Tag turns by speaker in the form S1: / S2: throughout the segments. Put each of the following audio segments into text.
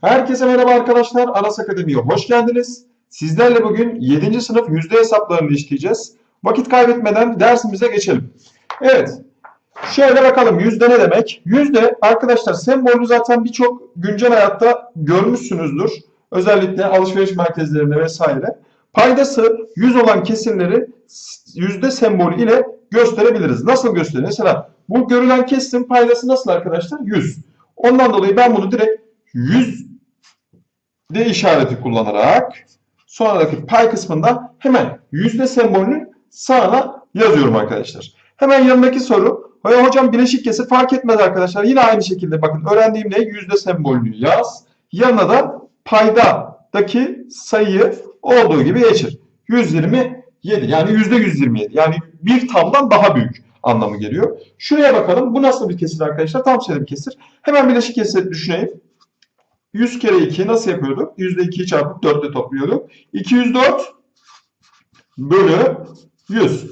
S1: Herkese merhaba arkadaşlar. Aras Akademi'ye hoş geldiniz. Sizlerle bugün 7. sınıf yüzde hesaplarını işleyeceğiz. Vakit kaybetmeden dersimize geçelim. Evet. Şöyle bakalım yüzde ne demek? Yüzde arkadaşlar sembolü zaten birçok güncel hayatta görmüşsünüzdür. Özellikle alışveriş merkezlerinde vesaire. Paydası 100 olan kesirleri yüzde sembolü ile gösterebiliriz. Nasıl gösterir? Mesela bu görülen kesirin paydası nasıl arkadaşlar? 100. Ondan dolayı ben bunu direkt 100 de işareti kullanarak sonraki pay kısmında hemen yüzde sembolünün sağına yazıyorum arkadaşlar. Hemen yanındaki soru. Hocam bileşik kesir fark etmez arkadaşlar. Yine aynı şekilde bakın öğrendiğim ne? Yüzde sembolünü yaz. Yanına da paydadaki sayıyı olduğu gibi geçir. 127 yani yüzde 127 yani bir tamdan daha büyük anlamı geliyor. Şuraya bakalım. Bu nasıl bir kesir arkadaşlar? Tam sayılı bir kesir. Hemen bileşik kesir düşüneyim. 100 kere 2 nasıl yapıyorduk? Yüzde 2'yi çarpıp 4 ile topluyorduk. 204 bölü 100.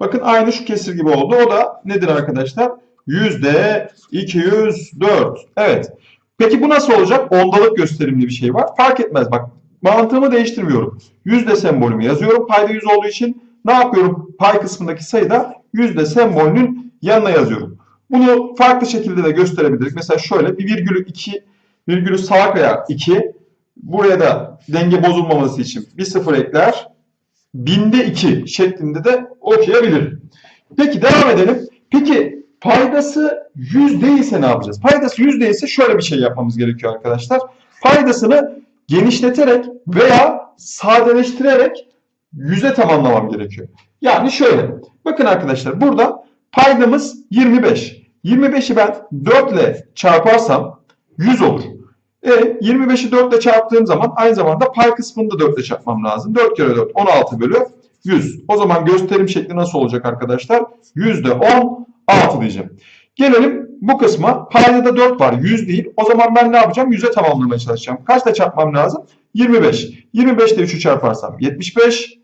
S1: Bakın aynı şu kesir gibi oldu. O da nedir arkadaşlar? Yüzde 204. Evet. Peki bu nasıl olacak? Ondalık gösterimli bir şey var. Fark etmez bak. Mantığımı değiştirmiyorum. Yüzde sembolümü yazıyorum. Payda 100 olduğu için ne yapıyorum? Pay kısmındaki sayıda yüzde sembolünün yanına yazıyorum. Bunu farklı şekilde de gösterebiliriz. Mesela şöyle bir virgülü 2 virgülü sağa kayar 2. Buraya da denge bozulmaması için bir sıfır ekler. Binde 2 şeklinde de okuyabilirim. Peki devam edelim. Peki paydası 100 değilse ne yapacağız? Paydası 100 değilse şöyle bir şey yapmamız gerekiyor arkadaşlar. Paydasını genişleterek veya sadeleştirerek 100'e tamamlamam gerekiyor. Yani şöyle. Bakın arkadaşlar burada paydamız 25. 25'i ben 4 ile çarparsam 100 olur. E 25'i 4 ile çarptığım zaman aynı zamanda pay kısmını da 4 ile çarpmam lazım. 4 kere 4 16 bölü 100. O zaman gösterim şekli nasıl olacak arkadaşlar? %16 diyeceğim. Gelelim bu kısma. Payda da 4 var. 100 değil. O zaman ben ne yapacağım? 100'e tamamlamaya çalışacağım. Kaçla çarpmam lazım? 25. 25 ile 3'ü çarparsam 75.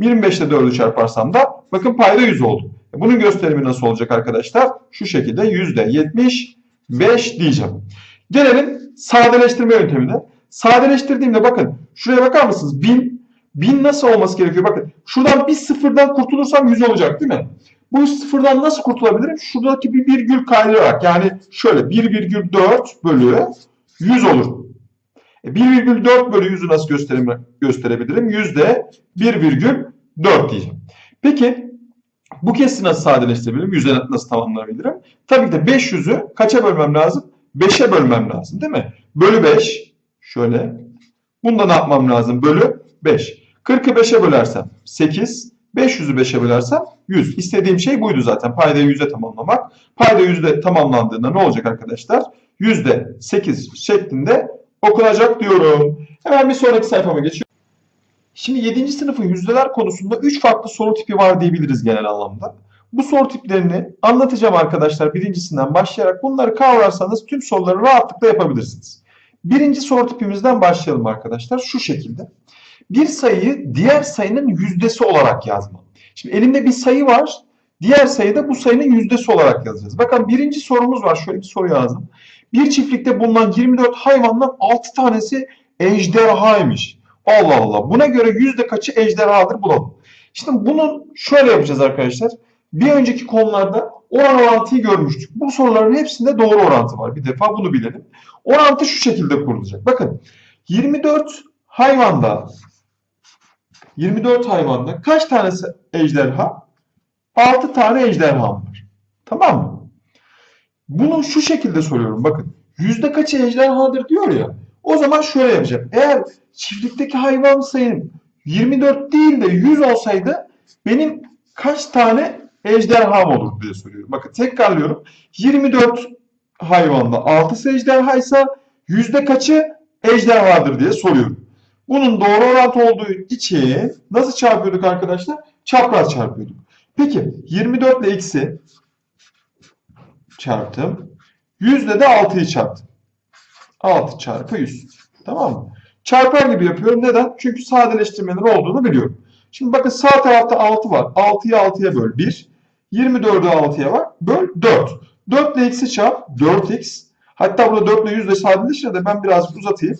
S1: 25 ile 4'ü çarparsam da bakın payda 100 oldu. E, Bunun gösterimi nasıl olacak arkadaşlar? Şu şekilde %75 diyeceğim. Gelelim sadeleştirme yöntemine. Sadeleştirdiğimde bakın şuraya bakar mısınız? 1000 1000 nasıl olması gerekiyor? Bakın şuradan bir sıfırdan kurtulursam 100 olacak değil mi? Bu sıfırdan nasıl kurtulabilirim? Şuradaki bir virgül kaydırarak yani şöyle 1,4 bölü 100 olur. E 1,4 bölü 100'ü nasıl gösterim, gösterebilirim? Yüzde 1,4 diyeceğim. Peki bu kesri nasıl sadeleştirebilirim? Yüzde nasıl tamamlayabilirim? Tabii ki de 500'ü kaça bölmem lazım? 5'e bölmem lazım değil mi? Bölü 5 şöyle. Bunda ne yapmam lazım? Bölü 5. 40'ı 5'e bölersem 8. 500'ü 5'e bölersem 100. İstediğim şey buydu zaten. Paydayı 100'e tamamlamak. Payda 100'de tamamlandığında ne olacak arkadaşlar? Yüzde 8 şeklinde okunacak diyorum. Hemen bir sonraki sayfama geçiyorum. Şimdi 7. sınıfın yüzdeler konusunda 3 farklı soru tipi var diyebiliriz genel anlamda. Bu soru tiplerini anlatacağım arkadaşlar birincisinden başlayarak bunları kavrarsanız tüm soruları rahatlıkla yapabilirsiniz. Birinci soru tipimizden başlayalım arkadaşlar şu şekilde. Bir sayıyı diğer sayının yüzdesi olarak yazma. Şimdi elimde bir sayı var. Diğer sayıda bu sayının yüzdesi olarak yazacağız. Bakın birinci sorumuz var. Şöyle bir soru yazdım. Bir çiftlikte bulunan 24 hayvandan 6 tanesi ejderhaymış. Allah Allah. Buna göre yüzde kaçı ejderhadır bulalım. Şimdi bunun şöyle yapacağız arkadaşlar. Bir önceki konularda oran orantıyı görmüştük. Bu soruların hepsinde doğru orantı var. Bir defa bunu bilelim. Orantı şu şekilde kurulacak. Bakın 24 hayvanda 24 hayvanda kaç tanesi ejderha? 6 tane ejderha var. Tamam mı? Bunu şu şekilde soruyorum. Bakın yüzde kaçı ejderhadır diyor ya. O zaman şöyle yapacağım. Eğer çiftlikteki hayvan sayım 24 değil de 100 olsaydı benim kaç tane ejderham olur diye soruyorum. Bakın tekrarlıyorum. 24 hayvanda 6'sı ejderhaysa yüzde kaçı ejderhadır diye soruyorum. Bunun doğru orantı olduğu için nasıl çarpıyorduk arkadaşlar? Çapraz çarpıyorduk. Peki 24 ile x'i çarptım. 100 ile de 6'yı çarptım. 6 çarpı 100. Tamam mı? Çarpar gibi yapıyorum. Neden? Çünkü sadeleştirmenin olduğunu biliyorum. Şimdi bakın sağ tarafta 6 var. 6'yı 6'ya böl 1. 24'ü 6'ya var. Böl 4. 4 ile x'i çarp 4x. Hatta burada 4 ile 100 de sadeleşir de ben birazcık uzatayım.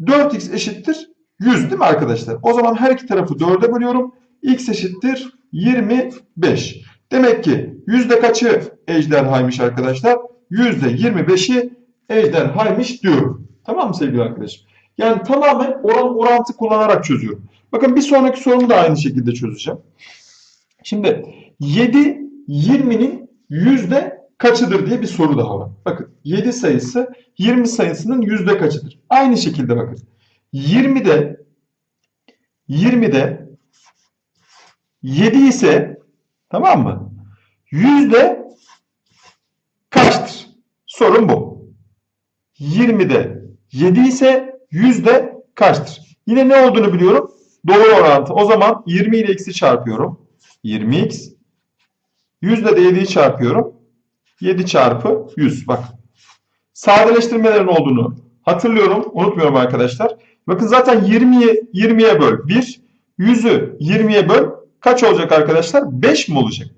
S1: 4x eşittir 100 değil mi arkadaşlar? O zaman her iki tarafı 4'e bölüyorum. x eşittir 25. Demek ki yüzde kaçı ejderhaymış arkadaşlar? Yüzde 25'i ejderhaymış diyorum. Tamam mı sevgili arkadaşım? Yani tamamen oran orantı kullanarak çözüyorum. Bakın bir sonraki sorumu da aynı şekilde çözeceğim. Şimdi 7 20'nin yüzde kaçıdır diye bir soru daha var. Bakın 7 sayısı 20 sayısının yüzde kaçıdır? Aynı şekilde bakın. 20'de 20'de 7 ise tamam mı? Yüzde kaçtır? Sorun bu. 20'de 7 ise yüzde kaçtır? Yine ne olduğunu biliyorum. Doğru orantı. O zaman 20 ile x'i çarpıyorum. 20x. Yüzde de 7'yi çarpıyorum. 7 çarpı 100. Bak. Sadeleştirmelerin olduğunu hatırlıyorum. Unutmuyorum arkadaşlar. Bakın zaten 20'ye 20'ye böl 1. 100'ü 20'ye böl. Kaç olacak arkadaşlar? 5 mi olacak?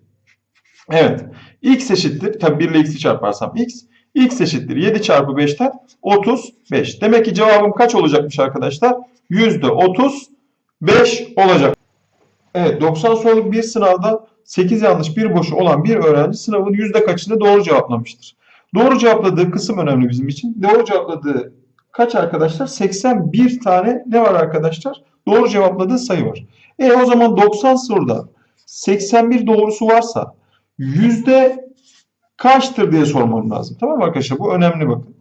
S1: Evet. x eşittir. Tabi 1 ile x'i çarparsam x. x eşittir. 7 çarpı 5'ten 35. Demek ki cevabım kaç olacakmış arkadaşlar? Yüzde 35 olacak. Evet 90 soruluk bir sınavda 8 yanlış bir boşu olan bir öğrenci sınavın yüzde kaçını doğru cevaplamıştır. Doğru cevapladığı kısım önemli bizim için. Doğru cevapladığı kaç arkadaşlar? 81 tane ne var arkadaşlar? Doğru cevapladığı sayı var. E o zaman 90 soruda 81 doğrusu varsa yüzde kaçtır diye sormam lazım. Tamam mı arkadaşlar? Bu önemli bakın.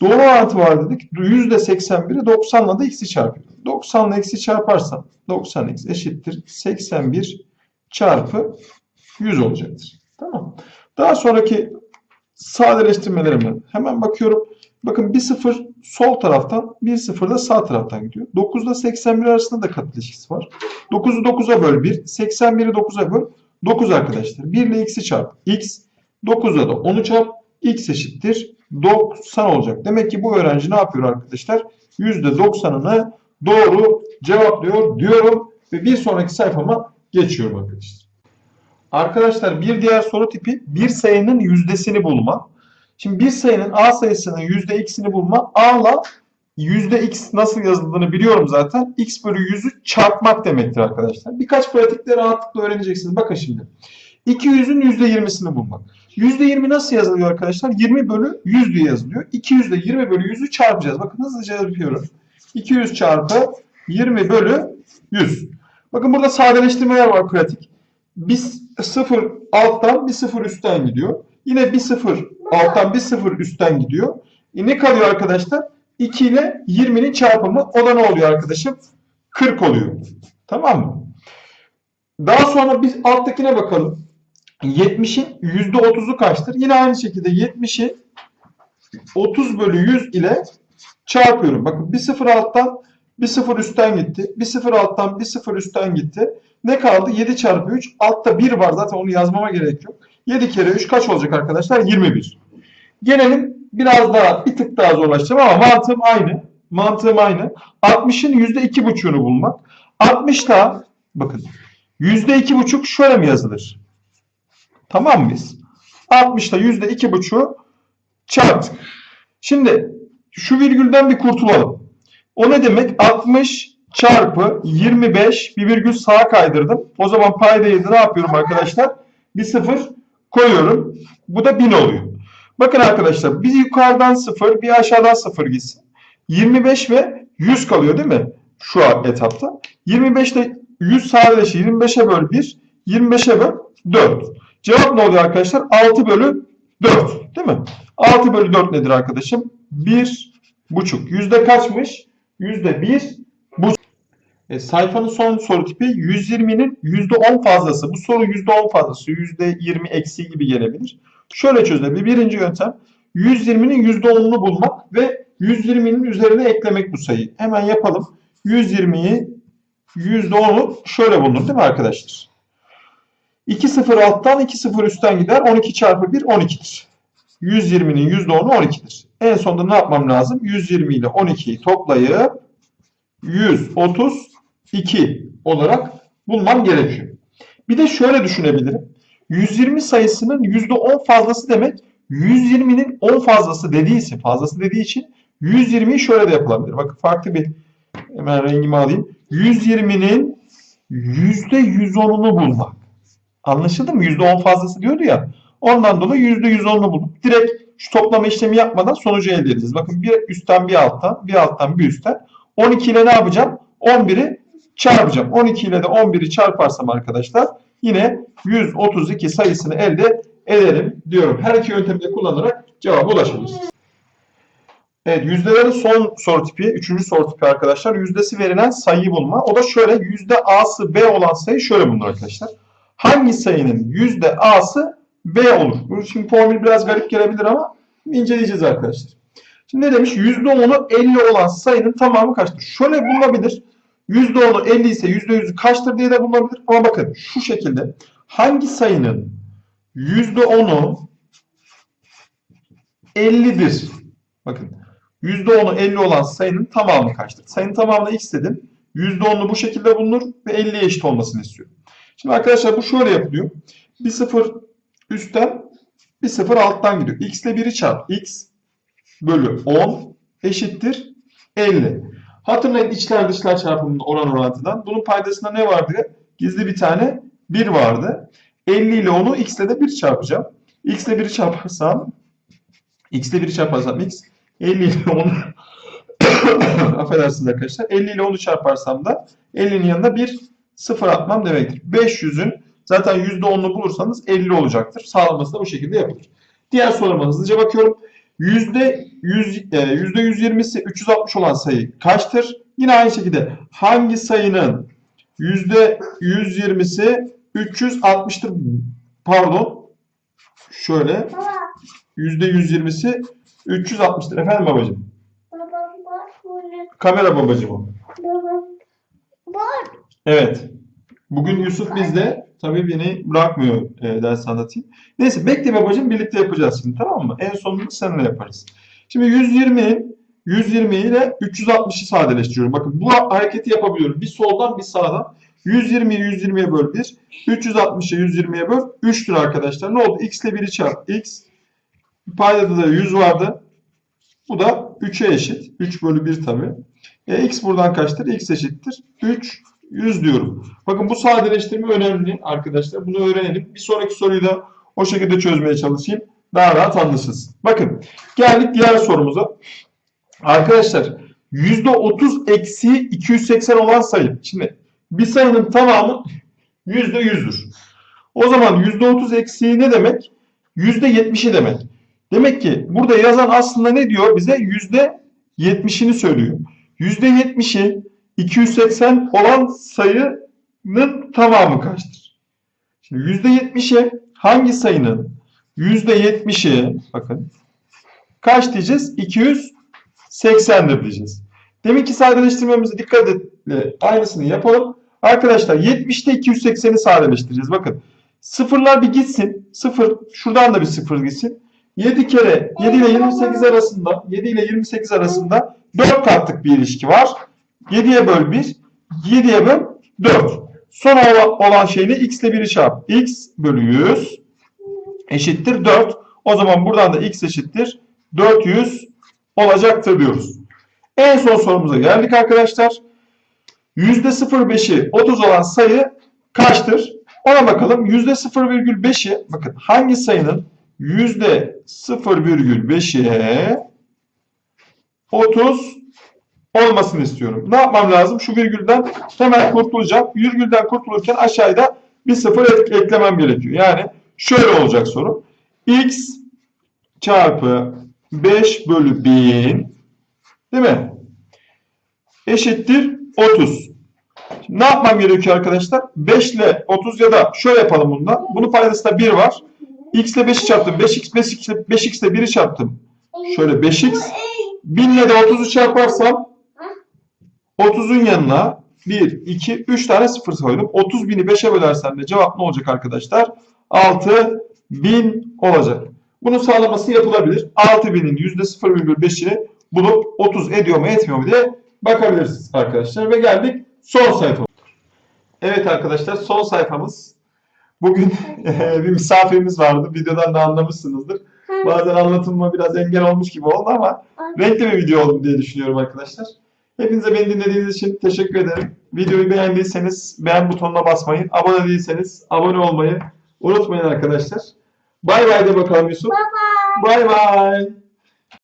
S1: Doğru orantı var dedik. Yüzde 81'i 90 ile de x'i çarpıyorum. 90 ile x'i çarparsam 90x eşittir 81 çarpı 100 olacaktır. Tamam. Daha sonraki sadeleştirmelerime hemen bakıyorum. Bakın bir sıfır sol taraftan bir sıfır da sağ taraftan gidiyor. 9 ile 81 arasında da kat ilişkisi var. 9'u 9'a böl 1. 81'i 9'a böl 9 arkadaşlar. 1 ile x'i çarp. x 9'a da 10'u çarp. x eşittir 90 olacak. Demek ki bu öğrenci ne yapıyor arkadaşlar? %90'ını doğru cevaplıyor diyorum ve bir sonraki sayfama geçiyorum arkadaşlar. Arkadaşlar bir diğer soru tipi bir sayının yüzdesini bulma. Şimdi bir sayının A sayısının yüzde x'ini bulma. A ile yüzde x nasıl yazıldığını biliyorum zaten. x bölü 100'ü çarpmak demektir arkadaşlar. Birkaç pratikte rahatlıkla öğreneceksiniz. Bakın şimdi. 200'ün yüzde 20'sini bulmak. Yüzde 20 nasıl yazılıyor arkadaşlar? 20 bölü 100 diye yazılıyor. 200 ile 20 bölü 100'ü çarpacağız. Bakın hızlıca yapıyoruz. 200 çarpı 20 bölü 100. Bakın burada sadeleştirmeler var pratik. Bir sıfır alttan bir sıfır üstten gidiyor. Yine bir sıfır alttan bir sıfır üstten gidiyor. E ne kalıyor arkadaşlar? 2 ile 20'nin çarpımı. O da ne oluyor arkadaşım? 40 oluyor. Tamam mı? Daha sonra biz alttakine bakalım. 70'in %30'u kaçtır? Yine aynı şekilde 70'i 30 bölü 100 ile çarpıyorum. Bakın bir sıfır alttan bir sıfır üstten gitti. Bir sıfır alttan bir sıfır üstten gitti. Ne kaldı? 7 çarpı 3. Altta 1 var zaten onu yazmama gerek yok. 7 kere 3 kaç olacak arkadaşlar? 21. Gelelim biraz daha bir tık daha zorlaştıracağım ama mantığım aynı. Mantığım aynı. 60'ın %2,5'unu bulmak. 60 da bakın %2,5 şöyle mi yazılır? Tamam mıyız? 60'ta %2,5'u çarptık. Şimdi şu virgülden bir kurtulalım. O ne demek? 60 çarpı 25 bir virgül sağa kaydırdım. O zaman paydayı da ne yapıyorum arkadaşlar? Bir sıfır koyuyorum. Bu da 1000 oluyor. Bakın arkadaşlar bir yukarıdan sıfır bir aşağıdan sıfır gitsin. 25 ve 100 kalıyor değil mi? Şu etapta. 25 ile 100 sadeleşir. 25'e böl 1. 25'e böl 4. Cevap ne oluyor arkadaşlar? 6 bölü 4. Değil mi? 6 bölü 4 nedir arkadaşım? 1 buçuk. Yüzde kaçmış? Yüzde 1 buçuk. E, sayfanın son soru tipi 120'nin %10 fazlası. Bu soru %10 fazlası. %20 eksi gibi gelebilir. Şöyle çözülebilir. Birinci yöntem 120'nin %10'unu bulmak ve 120'nin üzerine eklemek bu sayıyı. Hemen yapalım. 120'yi %10'u şöyle bulunur değil mi arkadaşlar? 2 sıfır alttan 2 sıfır üstten gider. 12 çarpı 1 12'dir. 120'nin %10'u 12'dir. En sonunda ne yapmam lazım? 120 ile 12'yi toplayıp 132 olarak bulmam gerekiyor. Bir de şöyle düşünebilirim. 120 sayısının %10 fazlası demek 120'nin 10 fazlası dediği fazlası dediği için 120'yi şöyle de yapılabilir. Bakın farklı bir hemen rengimi alayım. 120'nin %110'unu bulmak. Anlaşıldı mı? %10 fazlası diyordu ya. Ondan dolayı %110'unu bulduk. Direkt şu toplama işlemi yapmadan sonucu elde edeceğiz. Bakın bir üstten bir alttan, bir alttan bir üstten. 12 ile ne yapacağım? 11'i çarpacağım. 12 ile de 11'i çarparsam arkadaşlar yine 132 sayısını elde ederim diyorum. Her iki yöntemi de kullanarak cevaba ulaşabiliriz. Evet yüzdelerin son soru tipi, üçüncü soru tipi arkadaşlar. Yüzdesi verilen sayıyı bulma. O da şöyle yüzde a'sı b olan sayı şöyle bulunur arkadaşlar. Hangi sayının yüzde a'sı b olur? Bu şimdi formül biraz garip gelebilir ama inceleyeceğiz arkadaşlar. Şimdi ne demiş? %10'u 50 olan sayının tamamı kaçtır? Şöyle bulunabilir. %10'u 50 ise %100'ü kaçtır diye de bulunabilir. Ama bakın şu şekilde hangi sayının %10'u 50'dir? Bakın %10'u 50 olan sayının tamamı kaçtır? Sayının tamamına x dedim. %10'u bu şekilde bulunur ve 50'ye eşit olmasını istiyorum. Şimdi arkadaşlar bu şöyle yapılıyor. Bir sıfır üstten bir sıfır alttan gidiyor. x ile 1'i çarp. x bölü 10 eşittir 50. Hatırlayın içler dışlar çarpımının oran orantıdan. Bunun paydasında ne vardı? Gizli bir tane 1 vardı. 50 ile 10'u x ile de 1 çarpacağım. x ile 1'i çarparsam x ile 1'i çarparsam x 50 ile 10'u affedersiniz arkadaşlar. 50 ile 10'u çarparsam da 50'nin yanında bir sıfır atmam demektir. 500'ün zaten %10'unu bulursanız 50 olacaktır. Sağlaması da bu şekilde yapılır. Diğer soruma hızlıca bakıyorum. Yüzde yüz, e, yüzde 120'si 360 olan sayı kaçtır? Yine aynı şekilde hangi sayının yüzde 120'si 360'tır? Pardon. Şöyle.
S2: Baba,
S1: Yüzde 120'si 360'tır. Efendim babacığım. Kamera babacığım. Evet. Bugün Yusuf bizde. Tabii beni bırakmıyor e, ders anlatayım. Neyse bekle babacığım birlikte yapacağız şimdi tamam mı? En sonunda seninle yaparız. Şimdi 120'nin 120 ile 360'ı sadeleştiriyorum. Bakın bu hareketi yapabiliyorum. Bir soldan bir sağdan. 120'yi 120'ye böl 1. 360'ı 120'ye böl 3'tür arkadaşlar. Ne oldu? X ile 1'i çarp. X. Paydada da 100 vardı. Bu da 3'e eşit. 3 bölü 1 tabii. E, x buradan kaçtır? x eşittir. 3 100 diyorum. Bakın bu sadeleştirme önemli arkadaşlar. Bunu öğrenelim. Bir sonraki soruyu da o şekilde çözmeye çalışayım. Daha rahat anlaşılsın. Bakın geldik diğer sorumuza. Arkadaşlar %30 eksi 280 olan sayı. Şimdi bir sayının tamamı %100'dür. O zaman %30 eksiği ne demek? %70'i demek. Demek ki burada yazan aslında ne diyor? Bize %70'ini söylüyor. %70'i 280 olan sayının tamamı kaçtır? Şimdi %70'e hangi sayının %70'i bakın kaç diyeceğiz? 280'dir diyeceğiz. Demek ki sadeleştirmemize dikkat etle aynısını yapalım. Arkadaşlar 70'te 280'i sadeleştireceğiz. Bakın sıfırlar bir gitsin. Sıfır şuradan da bir sıfır gitsin. 7 kere 7 ile 28 arasında 7 ile 28 arasında 4 katlık bir ilişki var. 7'ye böl 1, 7'ye böl 4. Son olan, şeyle x ile 1'i çarp. x bölü 100 eşittir 4. O zaman buradan da x eşittir 400 olacaktır diyoruz. En son sorumuza geldik arkadaşlar. %05'i 30 olan sayı kaçtır? Ona bakalım. %0,5'i bakın hangi sayının %0,5'e 30 olmasını istiyorum. Ne yapmam lazım? Şu virgülden hemen kurtulacağım. Virgülden kurtulurken aşağıda bir sıfır ek- eklemem gerekiyor. Yani şöyle olacak soru. x çarpı 5 bölü 1000 değil mi? Eşittir 30. Şimdi ne yapmam gerekiyor arkadaşlar? 5 ile 30 ya da şöyle yapalım bunda. Bunun paydasında 1 var. x ile 5'i çarptım. 5x, 5x, ile 5x ile 1'i çarptım. Şöyle 5x. 1000 ile de 30'u çarparsam 30'un yanına 1, 2, 3 tane sıfır koydum. 30 bini 5'e bölersem de cevap ne olacak arkadaşlar? 6 bin olacak. Bunun sağlaması yapılabilir. 6 binin %0,5'ini bulup 30 ediyor mu etmiyor mu diye bakabilirsiniz arkadaşlar. Ve geldik son sayfa. Evet arkadaşlar son sayfamız. Bugün bir misafirimiz vardı. Videodan da anlamışsınızdır. Bazen anlatılma biraz engel olmuş gibi oldu ama renkli bir video oldu diye düşünüyorum arkadaşlar. Hepinize beni dinlediğiniz için teşekkür ederim. Videoyu beğendiyseniz beğen butonuna basmayı, abone değilseniz abone olmayı unutmayın arkadaşlar. Bay bay de bakalım Yusuf.
S2: Bye bye.
S1: Bay bay.